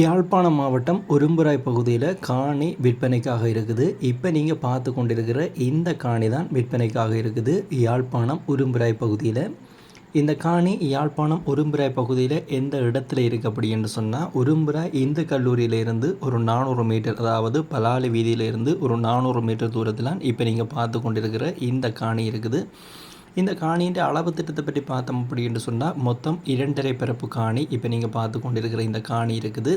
யாழ்ப்பாணம் மாவட்டம் உரும்புராய் பகுதியில் காணி விற்பனைக்காக இருக்குது. இப்போ நீங்கள் பார்த்து கொண்டிருக்கிற இந்த காணி தான் விற்பனைக்காக இருக்குது. யாழ்ப்பாணம் உரும்புராய் பகுதியில். இந்த காணி யாழ்ப்பாணம் உரும்புராய் பகுதியில் எந்த இடத்துல இருக்குது அப்படின்னு சொன்னால் உரும்புராய் இந்து கல்லூரியிலேருந்து ஒரு நானூறு மீட்டர் அதாவது பலாலி வீதியிலேருந்து ஒரு நானூறு மீட்டர் தூரத்தில் இப்போ நீங்கள் பார்த்து கொண்டிருக்கிற இந்த காணி இருக்குது. இந்த காணியின் அளவு திட்டத்தை பற்றி பார்த்தோம் அப்படின்னு சொன்னால் மொத்தம் இரண்டரை பிறப்பு காணி. இப்போ நீங்கள் பார்த்து கொண்டிருக்கிற இந்த காணி இருக்குது.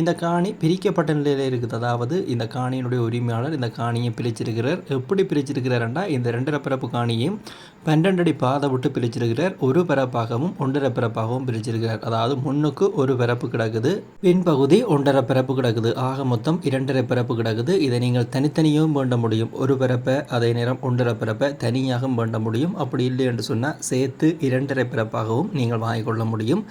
இந்த காணி பிரிக்கப்பட்ட நிலையில் இருக்குது. அதாவது இந்த காணியினுடைய உரிமையாளர் இந்த காணியை பிரிச்சிருக்கிறார். எப்படி பிரிச்சிருக்கிறார்ண்டா இந்த ரெண்டரை பிறப்பு காணியையும் பன்னெண்டு அடி பாதை விட்டு பிரிச்சிருக்கிறார் ஒரு பிறப்பாகவும் ஒன்றரை பிறப்பாகவும் பிரிச்சிருக்கிறார். அதாவது முன்னுக்கு ஒரு பிறப்பு கிடக்குது பின்பகுதி ஒன்றரை பிறப்பு கிடக்குது. ஆக மொத்தம் இரண்டரை பிறப்பு கிடக்குது. இதை நீங்கள் தனித்தனியும் வேண்ட முடியும். ஒரு பிறப்பை அதே நேரம் ஒன்றரை பிறப்பை தனியாகவும் வேண்ட முடியும். அப்படி இல்லை என்று சொன்னால் சேர்த்து இரண்டரை பிறப்பாகவும் நீங்கள் வாங்கிக் கொள்ள முடியும்.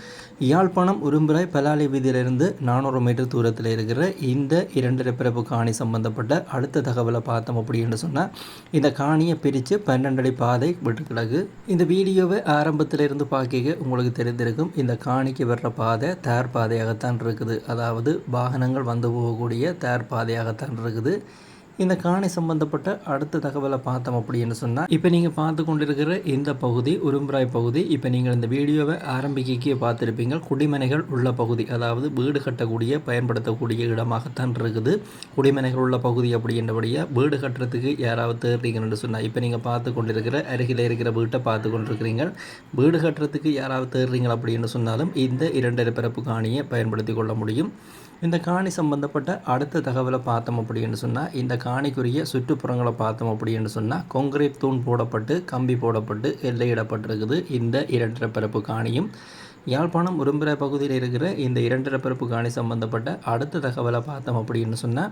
யாழ்ப்பாணம் உரும்புராய் பலாலி வீதியிலிருந்து நானூறு மீட்டர் தூரத்தில் இருக்கிற இந்த இரண்டரை பிறப்பு காணி சம்பந்தப்பட்ட அடுத்த தகவலை பார்த்தோம் அப்படின்னு சொன்னால் இந்த காணியை பிரித்து பன்னெண்டடி பாதை விட்டு பிறகு இந்த வீடியோவை ஆரம்பத்தில் இருந்து பார்க்க உங்களுக்கு தெரிந்திருக்கும் இந்த காணிக்கு வர்ற பாதை தேர் பாதையாகத்தான் இருக்குது. அதாவது வாகனங்கள் வந்து போகக்கூடிய தேர் பாதையாகத்தான் இருக்குது. இந்த காணி சம்பந்தப்பட்ட அடுத்த தகவலை பார்த்தோம் அப்படின்னு சொன்னால் இப்போ நீங்கள் பார்த்து கொண்டிருக்கிற இந்த பகுதி உரும்புராய் பகுதி இப்போ நீங்கள் இந்த வீடியோவை ஆரம்பிக்க பார்த்துருப்பீங்க. குடிமனைகள் உள்ள பகுதி அதாவது வீடு கட்டக்கூடிய பயன்படுத்தக்கூடிய இடமாகத்தான் இருக்குது. குடிமனைகள் உள்ள பகுதி அப்படின்றபடியாக வீடு கட்டுறதுக்கு யாராவது தேடுறீங்கன்னு சொன்னால் இப்போ நீங்கள் பார்த்து கொண்டிருக்கிற அருகில் இருக்கிற வீட்டை பார்த்து கொண்டிருக்கிறீங்க. வீடு கட்டுறதுக்கு யாராவது தேடுறீங்க அப்படின்னு சொன்னாலும் இந்த இரண்டரை பிறப்பு காணியை பயன்படுத்தி கொள்ள முடியும். இந்த காணி சம்பந்தப்பட்ட அடுத்த தகவலை பார்த்தோம் அப்படின்னு சொன்னால் இந்த காணிக்குரிய சுற்றுப்புறங்களை பார்த்தோம் அப்படின்னு சொன்னால் கொங்கிரீட் தூண் போடப்பட்டு கம்பி போடப்பட்டு எல்லையிடப்பட்டிருக்குது. இந்த இரட்டை பரப்பு காணியும் யாழ்ப்பாணம் உரும்புற பகுதியில் இருக்கிற இந்த இரண்டரை பிறப்பு காணி சம்பந்தப்பட்ட அடுத்த தகவலை பார்த்தோம் அப்படின்னு சொன்னால்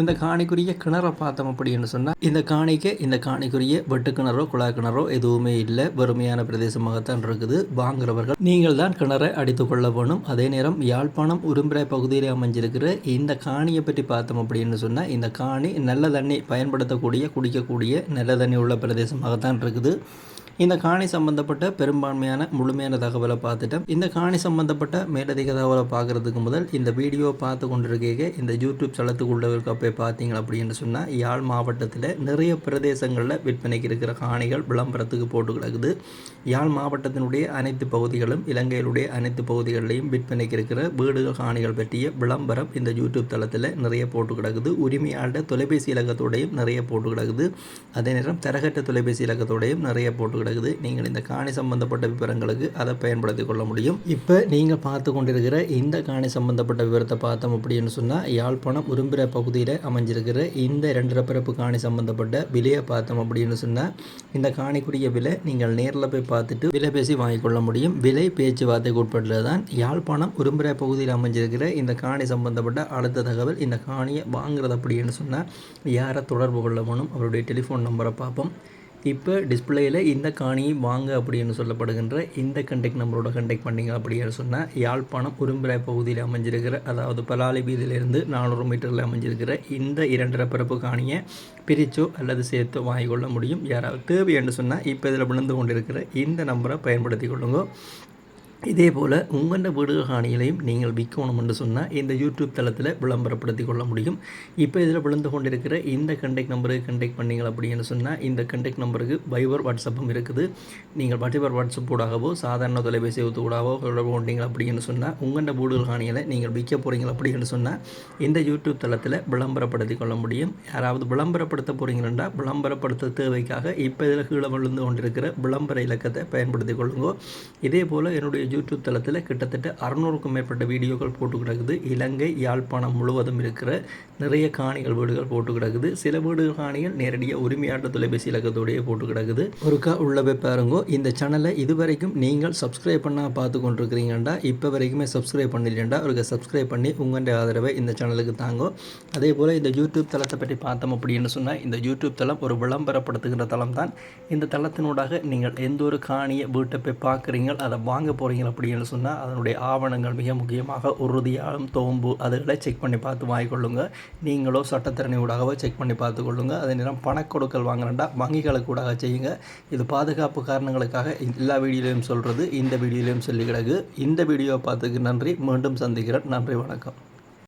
இந்த காணிக்குரிய கிணறை பார்த்தோம் அப்படின்னு சொன்னால் இந்த காணிக்கு இந்த காணிக்குரிய வெட்டு கிணறோ குழாய் கிணறோ எதுவுமே இல்லை. வறுமையான பிரதேசமாகத்தான் இருக்குது. வாங்குறவர்கள் நீங்கள் தான் கிணறை அடித்து கொள்ள வேணும். அதே நேரம் யாழ்ப்பாணம் உரும்புரை பகுதியில் அமைஞ்சிருக்கிற இந்த காணியை பற்றி பார்த்தோம் அப்படின்னு சொன்னால் இந்த காணி நல்ல தண்ணி பயன்படுத்தக்கூடிய குடிக்கக்கூடிய நல்ல தண்ணி உள்ள பிரதேசமாகத்தான் இருக்குது. இந்த காணி சம்பந்தப்பட்ட பெரும்பான்மையான முழுமையான தகவலை பார்த்துட்டேன் இந்த காணி சம்பந்தப்பட்ட மேலதிக தகவலை பார்க்குறதுக்கு முதல் இந்த வீடியோ பார்த்து கொண்டிருக்கீங்க. இந்த யூடியூப் தளத்துக்குள்ளவருக்கு போய் பார்த்தீங்க அப்படின்னு சொன்னால் யாழ் மாவட்டத்தில் நிறைய பிரதேசங்களில் விற்பனைக்கு இருக்கிற காணிகள் விளம்பரத்துக்கு போட்டு கிடக்குது. யாழ் மாவட்டத்தினுடைய அனைத்து பகுதிகளும் இலங்கையிலுடைய அனைத்து பகுதிகளிலையும் விற்பனைக்கு இருக்கிற வீடுகள் காணிகள் பற்றிய விளம்பரம் இந்த யூடியூப் தளத்தில் நிறைய போட்டு கிடக்குது. உரிமையாளர் தொலைபேசி இலக்கத்தோடையும் நிறைய போட்டு கிடக்குது. அதே நேரம் தரகட்ட தொலைபேசி இலக்கத்தோடையும் நிறைய போட்டு கிடக்குது நீங்கள் இந்த காணி சம்பந்தப்பட்ட விவரங்களுக்கு அதை பயன்படுத்தி கொள்ள முடியும். இப்போ நீங்கள் பார்த்து கொண்டிருக்கிற இந்த காணி சம்பந்தப்பட்ட விவரத்தை பார்த்தோம் அப்படின்னு சொன்னால் யாழ்ப்பாணம் உரும்பிற பகுதியில் அமைஞ்சிருக்கிற இந்த இரண்டரை பிறப்பு காணி சம்பந்தப்பட்ட விலையை பார்த்தோம் அப்படின்னு சொன்னால் இந்த காணிக்குரிய விலை நீங்கள் நேரில் போய் பார்த்துட்டு விலை பேசி வாங்கிக்கொள்ள முடியும். விலை பேச்சுவார்த்தைக்கு உட்பட்டது தான் யாழ்ப்பாணம் உரும்பிற பகுதியில் அமைஞ்சிருக்கிற இந்த காணி சம்பந்தப்பட்ட அடுத்த தகவல் இந்த காணியை வாங்குறது அப்படின்னு சொன்னால் யாரை தொடர்பு கொள்ள வேணும் அவருடைய டெலிஃபோன் நம்பரை பார்ப்போம். இப்போ டிஸ்பிளேயில் இந்த காணியை வாங்க அப்படின்னு சொல்லப்படுகின்ற இந்த கண்டெக்ட் நம்பரோட கண்டெக்ட் பண்ணிங்க அப்படின்னு சொன்னால் யாழ்ப்பாணம் உரும்பிராய் பகுதியில் அமைஞ்சிருக்கிற அதாவது பலாலி வீதியிலிருந்து நானூறு மீட்டரில் அமைஞ்சிருக்கிற இந்த இரண்டரை பிறப்பு காணியை பிரித்தோ அல்லது சேர்த்தோ வாங்கிக்கொள்ள முடியும். யாராவது தேவை என்று சொன்னால் இப்போ இதில் விழுந்து கொண்டிருக்கிற இந்த நம்பரை பயன்படுத்தி கொள்ளுங்க. இதே போல் உங்களோட வீடு காணிகளையும் நீங்கள் விற்கணும் என்று சொன்னால் இந்த யூடியூப் தளத்தில் விளம்பரப்படுத்தி கொள்ள முடியும். இப்போ இதில் விழுந்து கொண்டிருக்கிற இந்த கண்டெக்ட் நம்பருக்கு கண்டெக்ட் பண்ணிங்கள் அப்படின்னு சொன்னால் இந்த கண்டெக்ட் நம்பருக்கு வைபர் வாட்ஸ்அப்பும் இருக்குது. நீங்கள் வைபர் வாட்ஸ்அப் ஊடாகவோ சாதாரண தொலைபேசி ஊடாகவோ தொடர்பு கொண்டீங்க அப்படின்னு சொன்னால் உங்களோட வீடு காணிகளை நீங்கள் விற்க போகிறீங்க அப்படின்னு சொன்னால் இந்த யூடியூப் தளத்தில் விளம்பரப்படுத்தி கொள்ள முடியும். யாராவது விளம்பரப்படுத்த போகிறீங்கன்னா விளம்பரப்படுத்த தேவைக்காக இப்போ இதில் கீழே விழுந்து கொண்டிருக்கிற விளம்பர இலக்கத்தை பயன்படுத்தி கொள்ளுங்க. இதே போல் என்னுடைய யூடியூப் தளத்தில் கிட்டத்தட்ட அறநூறுக்கும் மேற்பட்ட வீடியோக்கள் போட்டு கிடக்குது. இலங்கை யாழ்ப்பாணம் முழுவதும் இருக்கிற நிறைய காணிகள் வீடுகள் போட்டு கிடக்குது. சில வீடுகள் காணிகள் நேரடியாக உரிமையாட்ட தொலைபேசி இலக்கத்தோடையே போட்டு கிடக்குது. ஒருக்கா உள்ளவே பாருங்கோ இந்த சேனலை இதுவரைக்கும் நீங்கள் சப்ஸ்கிரைப் பண்ணால் பார்த்து கொண்டிருக்கிறீங்கண்டா. இப்போ வரைக்குமே சப்ஸ்கிரைப் பண்ணிடேன்டா ஒரு சப்ஸ்கிரைப் பண்ணி உங்களுடைய ஆதரவை இந்த சேனலுக்கு தாங்கோ. அதே போல் இந்த யூடியூப் தளத்தை பற்றி பார்த்தோம் அப்படின்னு சொன்னால் இந்த யூடியூப் தளம் ஒரு விளம்பரப்படுத்துகின்ற தளம் தான் இந்த தளத்தினூடாக நீங்கள் எந்த ஒரு காணியை வீட்டை போய் பார்க்குறீங்க அதை வாங்க போகிறீங்க வாங்குறீங்க அப்படின்னு சொன்னால் அதனுடைய ஆவணங்கள் மிக முக்கியமாக உறுதியாலும் தோம்பு அதுகளை செக் பண்ணி பார்த்து வாங்கிக்கொள்ளுங்க நீங்களோ சட்டத்திறனை ஊடாகவோ செக் பண்ணி பார்த்து கொள்ளுங்கள் அதே நேரம் பணக்கொடுக்கல் வாங்குறேன்டா வங்கிகளுக்கு ஊடாக செய்யுங்க. இது பாதுகாப்பு காரணங்களுக்காக எல்லா வீடியோலையும் சொல்கிறது இந்த வீடியோலையும் சொல்லி கிடக்கு. இந்த வீடியோவை பார்த்துக்கு நன்றி. மீண்டும் சந்திக்கிறேன். நன்றி வணக்கம்.